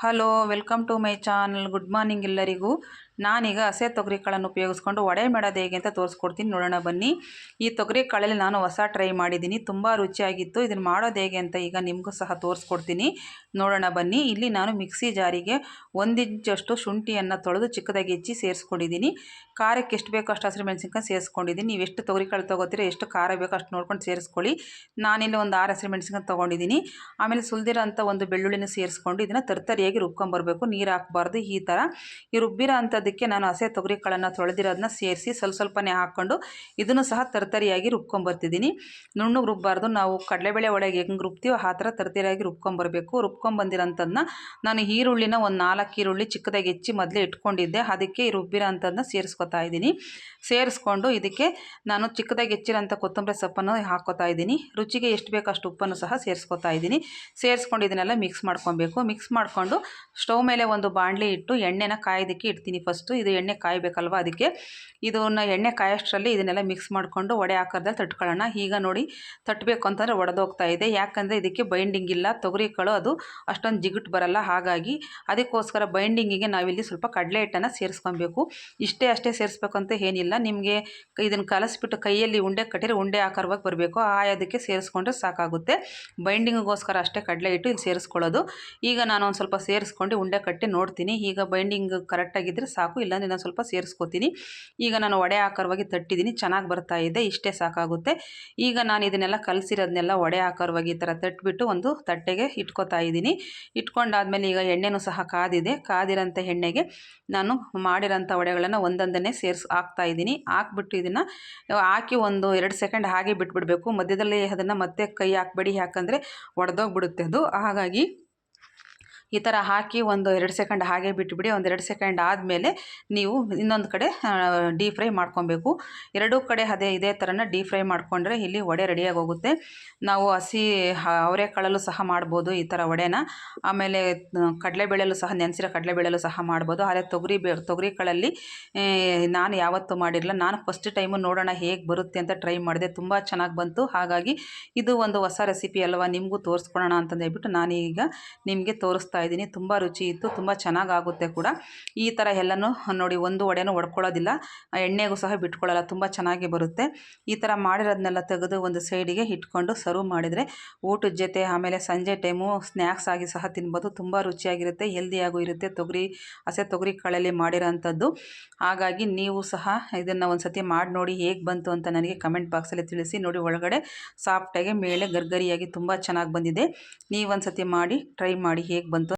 hello welcome to my channel good morning ಎಲ್ಲರಿಗೂ ನಾನೀಗ ಹಸೆ ತೊಗರಿ ಕಾಳನ್ನು ಉಪಯೋಗಿಸ್ಕೊಂಡು ವಡೆ ಮಾಡೋದು ಹೇಗೆ ಅಂತ ತೋರಿಸ್ಕೊಡ್ತೀನಿ. ನೋಡೋಣ, ಬನ್ನಿ. ಈ ತೊಗರಿ ಕಾಳಲ್ಲಿ ನಾನು ಹೊಸ ಟ್ರೈ ಮಾಡಿದ್ದೀನಿ. ತುಂಬ ರುಚಿಯಾಗಿತ್ತು. ಇದನ್ನು ಮಾಡೋದು ಹೇಗೆ ಅಂತ ಈಗ ನಿಮಗೂ ಸಹ ತೋರಿಸ್ಕೊಡ್ತೀನಿ. ನೋಡೋಣ, ಬನ್ನಿ. ಇಲ್ಲಿ ನಾನು ಮಿಕ್ಸಿ ಜಾರಿಗೆ ಒಂದಿಂಚಷ್ಟು ಶುಂಠಿಯನ್ನು ತೊಳೆದು ಚಿಕ್ಕದಾಗಿ ಹೆಚ್ಚಿ ಸೇರಿಸ್ಕೊಂಡಿದ್ದೀನಿ. ಖಾರಕ್ಕೆ ಎಷ್ಟು ಬೇಕೋ ಅಷ್ಟು ಹಸಿರು ಮೆಣಸಿನ್ಕಾಯಿ ಸೇರಿಸ್ಕೊಂಡಿದ್ದೀನಿ. ನೀವು ಎಷ್ಟು ತೊಗರಿ ಕಾಳು ತೊಗೋತೀರೋ ಎಷ್ಟು ಖಾರ ಬೇಕೋ ಅಷ್ಟು ನೋಡ್ಕೊಂಡು ಸೇರಿಸ್ಕೊಳ್ಳಿ. ನಾನಿಲ್ಲಿ ಒಂದು ಆರು ಹಸಿರು ಮೆಣಸಿನ್ಕಾಯಿ ತೊಗೊಂಡಿದ್ದೀನಿ. ಆಮೇಲೆ ಸುಲ್ದಿರೋಂಥ ಒಂದು ಬೆಳ್ಳುಳ್ಳಿನ ಸೇರಿಸ್ಕೊಂಡು ಇದನ್ನು ತರ್ತರಿಯಾಗಿ ರುಬ್ಕೊಂಬರ್ಬೇಕು. ನೀರು ಹಾಕ್ಬಾರ್ದು ಈ ಥರ. ಈ ರುಬ್ಬಿರೋ ಅಂಥದ್ದಕ್ಕೆ ನಾನು ಹಸೆ ತೊಗರಿ ಕಾಳನ್ನು ತೊಳೆದಿರೋದನ್ನ ಸೇರಿಸಿ ಸ್ವಲ್ಪ ಸ್ವಲ್ಪನೇ ಹಾಕ್ಕೊಂಡು ಇದನ್ನು ಸಹ ತರ್ತರಿಯಾಗಿ ರುಬ್ಕೊಂಬರ್ತಿದ್ದೀನಿ. ನುಣ್ಣಗೆ ರುಬ್ಬಾರ್ದು. ನಾವು ಕಡಲೆಬೇಳೆ ಒಳಗೆ ಹೆಂಗೆ ರುಬ್ತೀವೋ ಆ ಥರ ತರ್ತರಿಯಾಗಿ ರುಬ್ಕೊಂಬರ್ಬೇಕು. ರುಬ್ಕೊಂಬಂದಿರೋಂಥದ್ದನ್ನ ನಾನು ಈರುಳ್ಳಿನ ಒಂದು ನಾಲ್ಕು ಈರುಳ್ಳಿ ಚಿಕ್ಕದಾಗಿ ಹೆಚ್ಚಿ ಮೊದಲೇ ಇಟ್ಕೊಂಡಿದ್ದೆ. ಅದಕ್ಕೆ ರುಬ್ಬಿರೋ ಅಂಥದ್ದನ್ನ ಸೇರಿಸ್ಕೊತಾ ಇದ್ದೀನಿ. ಸೇರಿಸ್ಕೊಂಡು ಇದಕ್ಕೆ ನಾನು ಚಿಕ್ಕದಾಗಿ ಹೆಚ್ಚಿರೋಂಥ ಕೊತ್ತಂಬರಿ ಸೊಪ್ಪನ್ನು ಹಾಕೋತಾ ಇದ್ದೀನಿ. ರುಚಿಗೆ ಎಷ್ಟು ಬೇಕೋ ಅಷ್ಟು ಉಪ್ಪನ್ನು ಸಹ ಸೇರಿಸ್ಕೊತಾ ಇದ್ದೀನಿ. ಸೇರಿಸ್ಕೊಂಡು ಇದನ್ನೆಲ್ಲ ಮಿಕ್ಸ್ ಮಾಡ್ಕೊಬೇಕು. ಮಿಕ್ಸ್ ಮಾಡಿಕೊಂಡು ಸ್ಟೌವ್ ಮೇಲೆ ಒಂದು ಬಾಣಲಿ ಇಟ್ಟು ಎಣ್ಣೆನ ಕಾಯೋದಕ್ಕೆ ಇಡ್ತೀನಿ ಇದು ಎಣ್ಣೆ ಕಾಯಬೇಕಲ್ವ ಅದಕ್ಕೆ. ಇದನ್ನು ಎಣ್ಣೆ ಕಾಯೋಷ್ಟರಲ್ಲಿ ಇದನ್ನೆಲ್ಲ ಮಿಕ್ಸ್ ಮಾಡಿಕೊಂಡು ವಡೆ ಆಕಾರದಲ್ಲಿ ತಟ್ಕೊಳ್ಳೋಣ. ಈಗ ನೋಡಿ ತಟ್ಟಬೇಕು ಅಂತಂದರೆ ಒಡೆದೋಗ್ತಾ ಇದೆ. ಯಾಕಂದರೆ ಇದಕ್ಕೆ ಬೈಂಡಿಂಗ್ ಇಲ್ಲ ತೊಗರಿ ಕಾಳು ಅದು ಅಷ್ಟೊಂದು ಜಿಗುಟ್ಟು ಬರಲ್ಲ. ಹಾಗಾಗಿ ಅದಕ್ಕೋಸ್ಕರ ಬೈಂಡಿಂಗಿಗೆ ನಾವಿಲ್ಲಿ ಸ್ವಲ್ಪ ಕಡಲೆ ಹಿಟ್ಟನ್ನು ಸೇರಿಸ್ಕೊಬೇಕು. ಇಷ್ಟೇ ಅಷ್ಟೇ ಸೇರಿಸ್ಬೇಕಂತ ಏನಿಲ್ಲ. ನಿಮಗೆ ಇದನ್ನು ಕಲಸಿಬಿಟ್ಟು ಕೈಯಲ್ಲಿ ಉಂಡೆ ಕಟ್ಟಿದ್ರೆ ಉಂಡೆ ಆಕಾರವಾಗಿ ಬರಬೇಕು. ಆಯೋದಕ್ಕೆ ಸೇರಿಸ್ಕೊಂಡ್ರೆ ಸಾಕಾಗುತ್ತೆ. ಬೈಂಡಿಂಗಿಗೋಸ್ಕರ ಅಷ್ಟೇ ಕಡಲೆ ಹಿಟ್ಟು ಇಲ್ಲಿ ಸೇರಿಸ್ಕೊಳ್ಳೋದು. ಈಗ ನಾನು ಒಂದು ಸ್ವಲ್ಪ ಸೇರಿಸ್ಕೊಂಡು ಉಂಡೆ ಕಟ್ಟಿ ನೋಡ್ತೀನಿ. ಈಗ ಬೈಂಡಿಂಗ್ ಕರೆಕ್ಟಾಗಿದ್ದರೆ ಸಾಕು ಇಲ್ಲಾಂದರೆ ನಾನು ಸ್ವಲ್ಪ ಸೇರಿಸ್ಕೋತೀನಿ. ಈಗ ನಾನು ವಡೆ ಆಕಾರವಾಗಿ ತಟ್ಟಿದ್ದೀನಿ, ಚೆನ್ನಾಗಿ ಬರ್ತಾ ಇದೆ, ಇಷ್ಟೇ ಸಾಕಾಗುತ್ತೆ. ಈಗ ನಾನು ಇದನ್ನೆಲ್ಲ ಕಲಸಿರೋದನ್ನೆಲ್ಲ ವಡೆ ಆಕಾರವಾಗಿ ಈ ಥರ ತಟ್ಟಿಬಿಟ್ಟು ಒಂದು ತಟ್ಟೆಗೆ ಇಟ್ಕೋತಾ ಇದ್ದೀನಿ. ಇಟ್ಕೊಂಡಾದ್ಮೇಲೆ ಈಗ ಎಣ್ಣೆನೂ ಸಹ ಕಾದಿದೆ. ಕಾದಿರೋಂಥ ಎಣ್ಣೆಗೆ ನಾನು ಮಾಡಿರೋಂಥ ವಡೆಗಳನ್ನು ಒಂದೊಂದನ್ನೇ ಸೇರಿಸಿ, ಹಾಕ್ತಾ ಇದ್ದೀನಿ. ಹಾಕ್ಬಿಟ್ಟು ಇದನ್ನು ಹಾಕಿ ಒಂದು ಎರಡು ಸೆಕೆಂಡ್ ಹಾಗೆ ಬಿಟ್ಬಿಡಬೇಕು. ಮಧ್ಯದಲ್ಲಿ ಅದನ್ನು ಮತ್ತೆ ಕೈ ಹಾಕಬೇಡಿ, ಯಾಕಂದರೆ ಒಡೆದೋಗ್ಬಿಡುತ್ತೆ ಅದು. ಹಾಗಾಗಿ ಈ ಥರ ಹಾಕಿ ಒಂದು ಎರಡು ಸೆಕೆಂಡ್ ಹಾಗೆ ಬಿಟ್ಟುಬಿಡಿ ಒಂದು ಎರಡು ಸೆಕೆಂಡ್ ಆದಮೇಲೆ ನೀವು ಇನ್ನೊಂದು ಕಡೆ ಡೀಪ್ ಫ್ರೈ ಮಾಡ್ಕೊಬೇಕು. ಎರಡೂ ಕಡೆ ಅದೇ, ಇದೇ ಥರನ ಡೀಪ್ ಫ್ರೈ ಮಾಡಿಕೊಂಡ್ರೆ ಇಲ್ಲಿ ವಡೆ ರೆಡಿಯಾಗಿ ಹೋಗುತ್ತೆ. ನಾವು ಹಸಿ ಅವರೆಕಾಳಲ್ಲೂ ಸಹ ಮಾಡ್ಬೋದು ಈ ಥರ ವಡೆನ. ಆಮೇಲೆ ಕಡಲೆಬೇಳೆಲ್ಲೂ ಸಹ, ನೆನೆಸಿರೋ ಕಡಲೆಬೇಳೆಲ್ಲೂ ಸಹ ಮಾಡ್ಬೋದು. ಆದರೆ ತೊಗರಿ ಬೇ ತೊಗರಿ ಕಾಳಲ್ಲಿ ನಾನು ಯಾವತ್ತೂ ಮಾಡಿರಲಿಲ್ಲ ನಾನು ಫಸ್ಟ್ ಟೈಮು ನೋಡೋಣ ಹೇಗೆ ಬರುತ್ತೆ ಅಂತ ಟ್ರೈ ಮಾಡಿದೆ. ತುಂಬ ಚೆನ್ನಾಗಿ ಬಂತು. ಹಾಗಾಗಿ ಇದು ಒಂದು ಹೊಸ ರೆಸಿಪಿ ಅಲ್ವಾ? ನಿಮಗೂ ತೋರಿಸ್ಕೊಳೋಣ ಅಂತಂದೇಳ್ಬಿಟ್ಟು ನಾನೀಗ ನಿಮಗೆ ತೋರಿಸ್ತಾ ಇದ್ದೀನಿ. ತುಂಬ ರುಚಿ ಇತ್ತು, ತುಂಬ ಚೆನ್ನಾಗಾಗುತ್ತೆ ಕೂಡ. ಈ ಥರ ಎಲ್ಲನೂ ನೋಡಿ ಒಂದು ವಡೆನೂ ಒಡ್ಕೊಳ್ಳೋದಿಲ್ಲ. ಎಣ್ಣೆಗೂ ಸಹ ಬಿಟ್ಕೊಳ್ಳಲ್ಲ, ತುಂಬ ಚೆನ್ನಾಗಿ ಬರುತ್ತೆ. ಈ ಥರ ಮಾಡಿರೋದನ್ನೆಲ್ಲ ತೆಗೆದು ಒಂದು ಸೈಡಿಗೆ ಇಟ್ಕೊಂಡು ಸರ್ವ್ ಮಾಡಿದರೆ ಊಟದ ಜೊತೆ, ಆಮೇಲೆ ಸಂಜೆ ಟೈಮು ಸ್ನ್ಯಾಕ್ಸ್ ಆಗಿ ಸಹ ತಿನ್ಬೋದು. ತುಂಬ ರುಚಿಯಾಗಿರುತ್ತೆ, ಹೆಲ್ದಿಯಾಗೂ ಇರುತ್ತೆ, ತೊಗರಿ, ಹಸೆ ತೊಗರಿ ಕಾಳಲ್ಲಿ ಮಾಡಿರೋಂಥದ್ದು. ಹಾಗಾಗಿ ನೀವು ಸಹ ಇದನ್ನು ಒಂದು ಸತಿ ಮಾಡಿ ನೋಡಿ ಹೇಗೆ ಬಂತು ಅಂತ ನನಗೆ ಕಮೆಂಟ್ ಬಾಕ್ಸಲ್ಲಿ ತಿಳಿಸಿ. ನೋಡಿ ಒಳಗಡೆ ಸಾಫ್ಟಾಗಿ ಮೇಲೆ ಗರ್ಗರಿಯಾಗಿ ತುಂಬ ಚೆನ್ನಾಗಿ ಬಂದಿದೆ. ನೀವು ಒಂದು ಸತಿ ಮಾಡಿ, ಟ್ರೈ ಮಾಡಿ ಹೇಗೆ ಬಂತು.